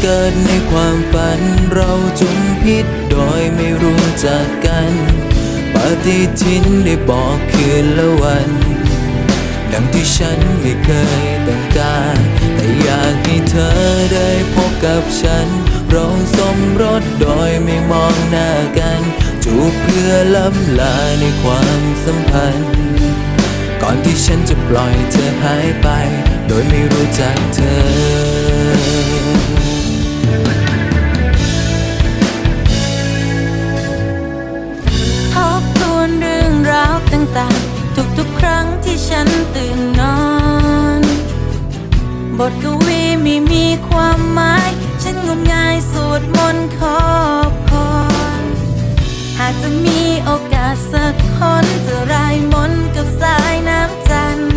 เกิดในความฝัน เราจุนพิษโดยไม่รู้จักกันปฏิทินได้บอกคืนละวัน ดังที่ฉันไม่เคยต้องการแต่อยากให้เธอได้พบกับฉัน เราสมรสโดยไม่มองหน้ากัน จูบเพื่อล้ำลาในความสัมพันธ์ ก่อนที่ฉันจะปล่อยเธอหายไป โดยไม่รู้จักเธอ ตา ทุกๆครั้งที่ฉันตื่นนอน บทกวีไม่มีความหมาย ฉันงมงายสวดมนต์ขอพรหากจะมีโอกาสสักคนจะรายมนต์กับสายน้ำจันทร์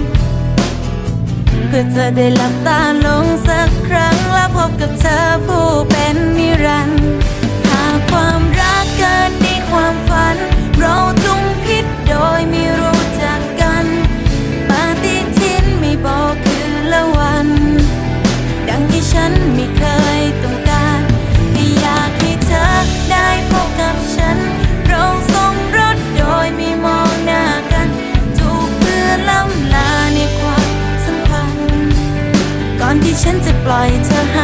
เพื่อจะได้หลับตาลงสักครั้งและพบกับเธอผู้เป็นนิรันดร์ ปล่อยเธอ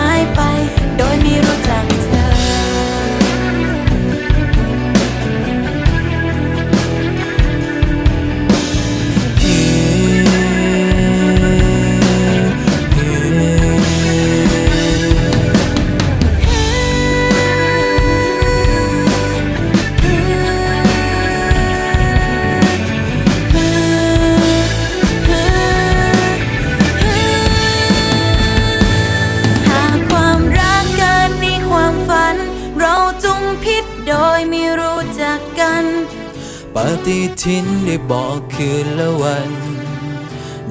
ฏิทินได้บอกคืนและวัน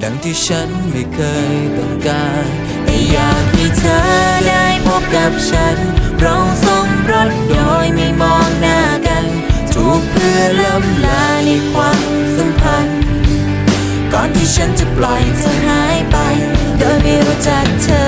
ดังที่ฉันไม่เคยต้องการแต่อยากให้เธอได้พบกับฉัน เราสมรสโดยไม่มองหน้ากัน ถูกเพื่อล้ำลาในความสัมพันธ์ ก่อนที่ฉันจะปล่อยเธอหายไป โดยไม่รู้จักเธอ